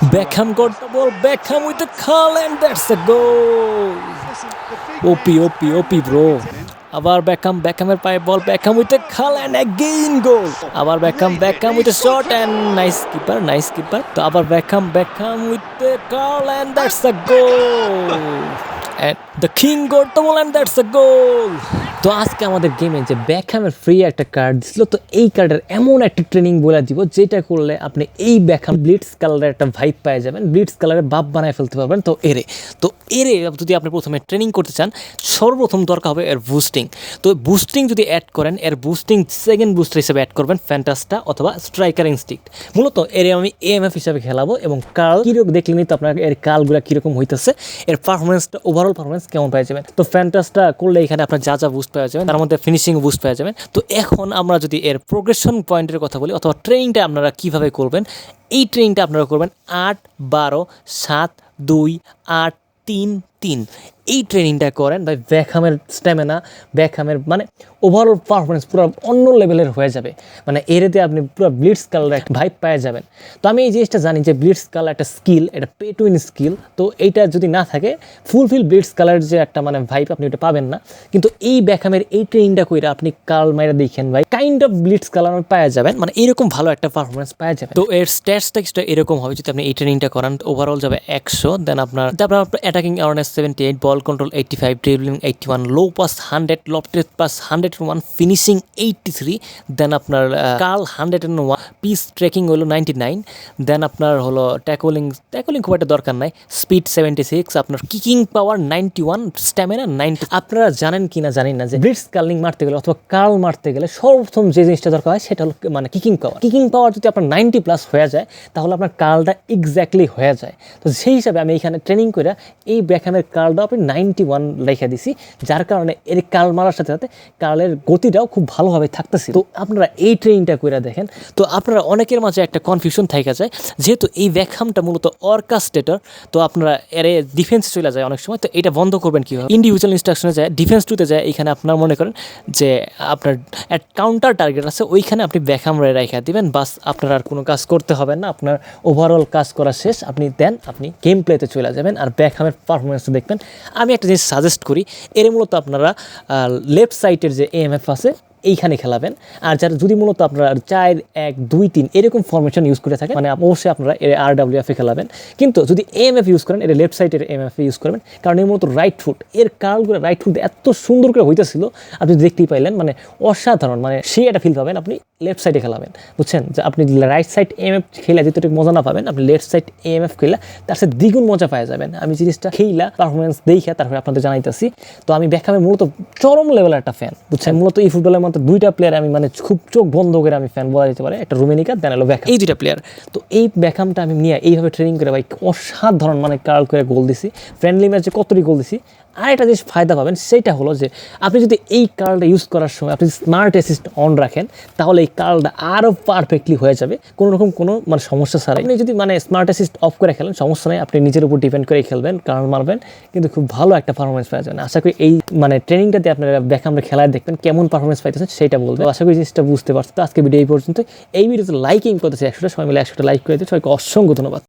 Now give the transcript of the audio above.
Beckham got the ball. Beckham with the call, and that's a goal. OP, OP, OP, bro. আবার Beckham ব্যাকহামের পায়ে বল Beckham with এ খাল and again goal আবার Beckham Beckham with a shot and nice keeper nice keeper তো আবার Beckham Beckham with a curl and that's a goal the king got the ball and that's a goal তো আজকে আমাদের গেমে যে ব্যাকহামের free একটা card দিছিল, তো এই কার্ডের এমন একটা ট্রেনিং বলে দিব, যেটা করলে আপনি এই ব্যাকহাম ব্লিডস কালারের একটা ভাইব পেয়ে যাবেন ব্লিডস কালারের বাপ বানায় ফেলতে পারবেন, তো এরে। তো এরে, যদি আপনি প্রথমে ট্রেনিং করতে চান, সর্বপ্রথম দরকার হবে এর বুস্টিং তো বুস্টিং যদি অ্যাড করেন, এর বুস্টিং সেকেন্ড বুস্টার হিসেবে অ্যাড করবেন ফ্যান্টাসটা অথবা স্ট্রাইকার ইনস্টিক্ট মূলত এর আমি এএমএফ হিসাবে খেলাবো এবং কাল কীরকম দেখলেনি তো আপনার এর কালগুলো কীরকম হইতেছে। এর পারফরমেন্সটা ওভারঅল পারফরমেন্স কেমন পেয়ে যাবেন তো ফ্যান্টাসটা করলে এখানে আপনার যা যা বুস্ট পেয়ে যাবেন তার মধ্যে ফিনিশিং বুস্ট পেয়ে যাবেন তো এখন আমরা যদি এর প্রোগ্রেশন পয়েন্টের কথা বলি, অথবা ট্রেনিংটা আপনারা কীভাবে করবেন, এই ট্রেনিংটা আপনারা করবেন আট, বারো, সাত, দুই, আট, তিন তিন। এই ট্রেনিংটা করেন ভাই, ব্যাকহামের স্ট্যামিনা ব্যাকহামের মানে ওভারঅল পারফরমেন্স পুরো অন্য লেভেলের হয়ে যাবে। মানে এরেতে আপনি পুরো ব্লিডস কালার একটা ভাইব পেয়ে যাবেন। তো আমি এই জিনিসটা জানি যে ব্লিডস কালার একটা স্কিল এটা পে টু ইন স্কিল তো এইটা যদি না থাকে ফুলফিল ব্লিডস কালার যে একটা মানে ভাইব আপনি ওটা পাবেন না। কিন্তু এই ব্যাকহামের এই ট্রেনিংটা করে আপনি কাল মাইরা দেখেন ভাই কাইন্ড অফ ব্লিডস কালার পাওয়া যাবেন মানে এরকম ভালো একটা পারফরমেন্স পাওয়া যাবে তো এর স্ট্যাটসটা কিছুটা এরকম হবে, যদি আপনি এই ট্রেনিংটা করান ওভারঅল যাবে একশো দেন আপনার তারপর আপনার attacking awareness seventy eight ball control eighty five dribbling eighty one low pass hundred lofted pass hundred one finishing eighty three then আপনার curl hundred and one piece tracking হলো নাইনটি নাইন দেন আপনার হলো tackling tackling খুব একটা দরকার নাই। Speed seventy six আপনার kicking power ninety one stamina ninety আপনারা জানেন কি না জানেন না যে ব্রিটস কার্লিং মারতে গেলে অথবা কার্ল মারতে গেলে সর্বপ্রথম যে জিনিসটা দরকার হয় সেটা হলো মানে কিকিং পাওয়ার কিকিং পাওয়ার যদি আপনার নাইনটি প্লাস হয়ে যায়, তাহলে আপনার কার্লটা এক্স্যাক্টলি হয়ে যায়। তো সেই হিসাবে আমি এখানে ট্রেনিং করে এই ব্যাখানের কার্লটা আপনি নাইনটি ওয়ান রেখে দিছি, যার কারণে এর কার্ল মারার সাথে সাথে কার্লের গতিটাও খুব ভালোভাবে থাকতেছে। তো আপনারা এই ট্রেনিংটা করে দেখেন। তো আপনারা অনেকের মাঝে একটা কনফিউশন থাকা যায়, যেহেতু এই ব্যাকহামটা মূলত অর্কাস্টেটর তো আপনারা এর ডিফেন্সে চলে যায় অনেক সময়, তো এটা বন্ধ করবেন কীভাবে? ইন্ডিভিজুয়াল ইনস্ট্রাকশনে যায় ডিফেন্স টুতে যায়, এখানে আপনার মনে করেন যে আপনার কাউন্টার টার্গেট আছে, ওইখানে আপনি ব্যাকহাম রেখে দিবেন, বাস আপনার আর কোনো কাজ করতে হবে না, আপনার ওভারঅল কাজ করা শেষ, আপনি দেন, আপনি গেম প্লেতে চলে যাবেন, আর ব্যাকহামের পারফরমেন্সটা দেখবেন। আমি একটা জিনিস সাজেস্ট করি, এর মূলত আপনারা লেফট সাইডের যে এএমএফ আছে এইখানে খেলাবেন। আর যারা যদি মূলত আপনারা চার, এক, দুই, তিন এরকম ফরমেশন ইউজ করে থাকেন মানে অবশ্যই আপনারা আর ডাব্লিউ এফে খেলাবেন। কিন্তু যদি এম এফ ইউজ করেন, এর লেফট সাইডের এম এফ ইউজ করবেন কারণ এর মূলত রাইট ফুট এর কার্লগুলো রাইট ফুট এত সুন্দর করে হইতেছিল, আপনি দেখতেই পাইলেন মানে অসাধারণ মানে সেই একটা ফিল পাবেন, আপনি লেফট সাইডে খেলাবেন। বুঝছেন? যে আপনি রাইট সাইড এম এফ খেলে যেটুকু মজা না পাবেন, আপনি লেফট সাইড এম এফ খেলে তার সাথে দ্বিগুণ মজা পাওয়া যাবেন। আমি জিনিসটা খেইলা পারফরমেন্স দেখে তারপরে আপনাদের জানাইতেছি। তো আমি ব্যাকহামের মূলত চরম লেভেলের একটা ফ্যান বুঝছেন? মূলত এই ফুটবলের মধ্যে দুইটা প্লেয়ার আমি মানে খুব চোখ বন্ধ করে আমি ফ্যান বলা যেতে পারে একটা রোমেনিকা দেন হলো ব্যাকাম এই দুইটা প্লেয়ার তো এই ব্যাকামটা আমি নিয়ে এইভাবে ট্রেনিং করে ভাই অসাধারণ মানে কার্ল করে গোল দিছি। ফ্রেন্ডলি ম্যাচে কতটি গোল দিছি? আর একটা জিনিস ফায়দা পাবেন সেটা হলো যে আপনি যদি এই কার্লটা ইউজ করার সময় আপনি স্মার্ট অ্যাসিস্ট অন রাখেন, তাহলে এই কার্লটা আরও পারফেক্টলি হয়ে যাবে। কোনো রকম কোনো মানে সমস্যা ছাড়াই। আপনি যদি মানে স্মার্ট অ্যাসিস্ট অফ করে খেলেন, সমস্যা নেই, আপনি নিজের উপর ডিপেন্ড করে খেলবেন কার্ল মারবেন, কিন্তু খুব ভালো একটা পারফরমেন্স পাওয়া যাবে। আশা করি এই মানে ট্রেনিংটাতে আপনারা আমরা খেলায় দেখবেন, কেমন পারফরমেন্স পাইতেছেন সেটা বলবেন আশা করি জিনিসটা বুঝতে পারছেন। তো আজকে ভিডিও এই পর্যন্ত এই ভিডিওতে লাইকিং করতেছে, একশোটা, সবাই মিলে একশোটা লাইক করে দিতে সবাইকে অসংখ্য ধন্যবাদ।